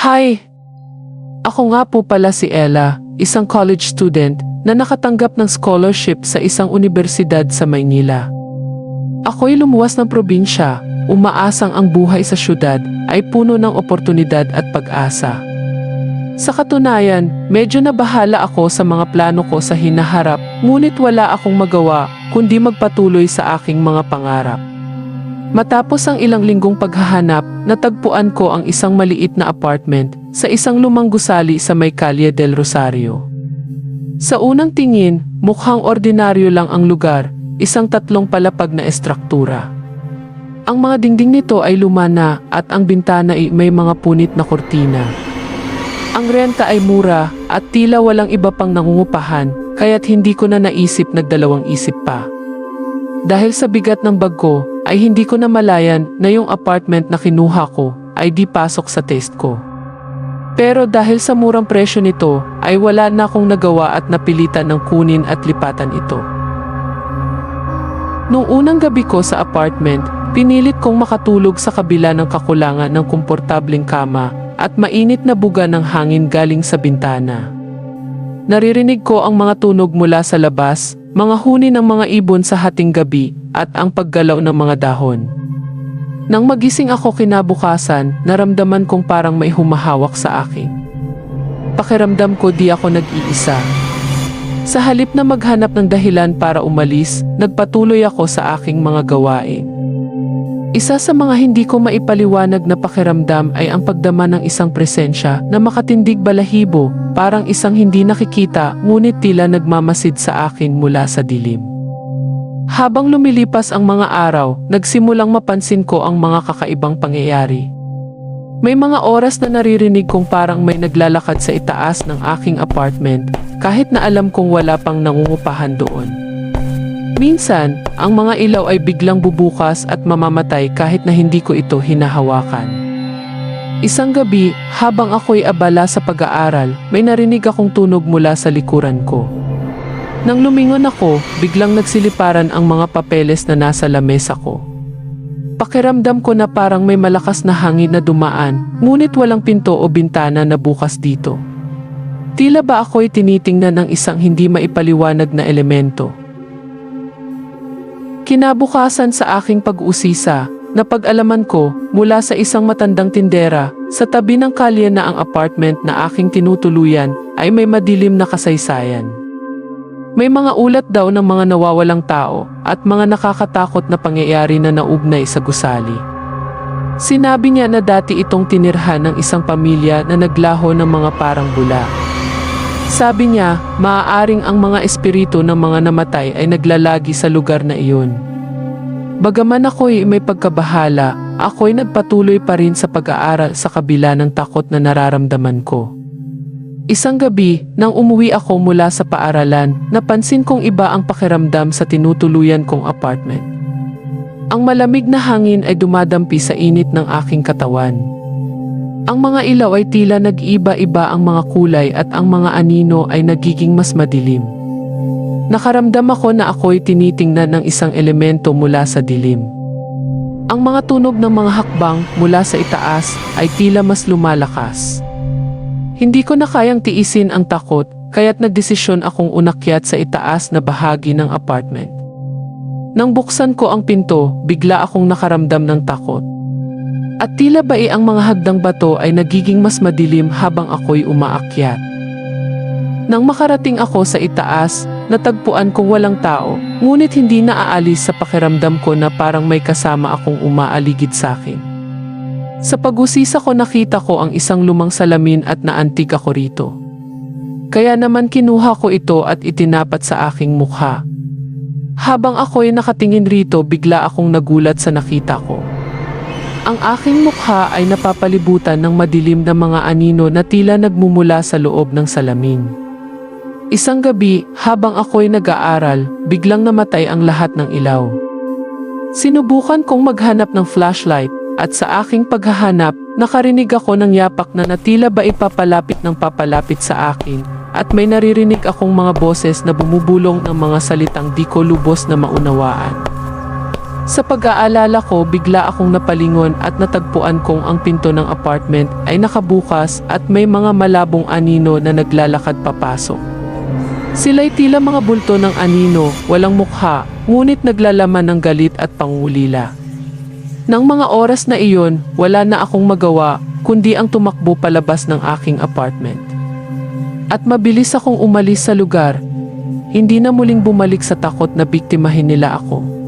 Hi! Ako nga po pala si Ella, isang college student na nakatanggap ng scholarship sa isang universidad sa Maynila. Ako'y lumuwas ng probinsya, umaasang ang buhay sa syudad ay puno ng oportunidad at pag-asa. Sa katunayan, medyo nabahala ako sa mga plano ko sa hinaharap, ngunit wala akong magawa kundi magpatuloy sa aking mga pangarap. Matapos ang ilang linggong paghahanap, natagpuan ko ang isang maliit na apartment sa isang lumang gusali sa may Calle del Rosario. Sa unang tingin, mukhang ordinaryo lang ang lugar, isang tatlong palapag na estruktura. Ang mga dingding nito ay luma na at ang bintana ay may mga punit na kortina. Ang renta ay mura at tila walang iba pang nangungupahan kaya't hindi ko na naisip nagdalawang isip pa. Dahil sa bigat ng bag ko, ay hindi ko na malayan na yung apartment na kinuha ko ay di pasok sa test ko. Pero dahil sa murang presyo nito, ay wala na akong nagawa at napilitan ng kunin at lipatan ito. Nung unang gabi ko sa apartment, pinilit kong makatulog sa kabila ng kakulangan ng komportabling kama at mainit na buga ng hangin galing sa bintana. Naririnig ko ang mga tunog mula sa labas, mga huni ng mga ibon sa hating gabi at ang paggalaw ng mga dahon. Nang magising ako kinabukasan, naramdaman kong parang may humahawak sa akin. Pakiramdam ko di ako nag-iisa. Sa halip na maghanap ng dahilan para umalis, nagpatuloy ako sa aking mga gawain. Isa sa mga hindi ko maipaliwanag na pakiramdam ay ang pagdama ng isang presensya na makatindig balahibo, parang isang hindi nakikita ngunit tila nagmamasid sa akin mula sa dilim. Habang lumilipas ang mga araw, nagsimulang mapansin ko ang mga kakaibang pangyayari. May mga oras na naririnig kong parang may naglalakad sa itaas ng aking apartment kahit na alam kong wala pang nangungupahan doon. Minsan, ang mga ilaw ay biglang bubukas at mamamatay kahit na hindi ko ito hinahawakan. Isang gabi, habang ako'y abala sa pag-aaral, may narinig akong tunog mula sa likuran ko. Nang lumingon ako, biglang nagsiliparan ang mga papeles na nasa lamesa ko. Pakiramdam ko na parang may malakas na hangin na dumaan, ngunit walang pinto o bintana na bukas dito. Tila ba ako'y tinitingnan ng isang hindi maipaliwanag na elemento. Kinabukasan sa aking pag-usisa, napag-alaman ko mula sa isang matandang tindera sa tabi ng kalye na ang apartment na aking tinutuluyan ay may madilim na kasaysayan. May mga ulat daw ng mga nawawalang tao at mga nakakatakot na pangyayari na naugnay sa gusali. Sinabi niya na dati itong tinirhan ng isang pamilya na naglaho ng mga parang bula. Sabi niya, maaaring ang mga espiritu ng mga namatay ay naglalagi sa lugar na iyon. Bagaman ako'y may pagkabahala, ako'y nagpatuloy pa rin sa pag-aaral sa kabila ng takot na nararamdaman ko. Isang gabi, nang umuwi ako mula sa paaralan, napansin kong iba ang pakiramdam sa tinutuluyan kong apartment. Ang malamig na hangin ay dumadampi sa init ng aking katawan. Ang mga ilaw ay tila nag-iba-iba ang mga kulay at ang mga anino ay nagiging mas madilim. Nakaramdam ako na ako'y tinitingnan ng isang elemento mula sa dilim. Ang mga tunog ng mga hakbang mula sa itaas ay tila mas lumalakas. Hindi ko na kayang tiisin ang takot, kaya't nagdesisyon akong unakyat sa itaas na bahagi ng apartment. Nang buksan ko ang pinto, bigla akong nakaramdam ng takot. At tila ba eh ang mga hagdang bato ay nagiging mas madilim habang ako'y umaakyat. Nang makarating ako sa itaas, natagpuan kong walang tao, ngunit hindi na aalis sa pakiramdam ko na parang may kasama akong umaaligid sa akin. Sa pag-usisa ko nakita ko ang isang lumang salamin at naantig ako rito. Kaya naman kinuha ko ito at itinapat sa aking mukha. Habang ako'y nakatingin rito bigla akong nagulat sa nakita ko. Ang aking mukha ay napapalibutan ng madilim na mga anino na tila nagmumula sa loob ng salamin. Isang gabi, habang ako'y nag-aaral, biglang namatay ang lahat ng ilaw. Sinubukan kong maghanap ng flashlight at sa aking paghahanap, nakarinig ako ng yapak na natila ba ipapalapit ng papalapit sa akin at may naririnig akong mga boses na bumubulong ng mga salitang di ko lubos na maunawaan. Sa pag-aalala ko, bigla akong napalingon at natagpuan kong ang pinto ng apartment ay nakabukas at may mga malabong anino na naglalakad papasok. Sila'y tila mga bulto ng anino, walang mukha, ngunit naglalaman ng galit at pangulila. Nang mga oras na iyon, wala na akong magawa, kundi ang tumakbo palabas ng aking apartment. At mabilis akong umalis sa lugar, hindi na muling bumalik sa takot na biktimahin nila ako.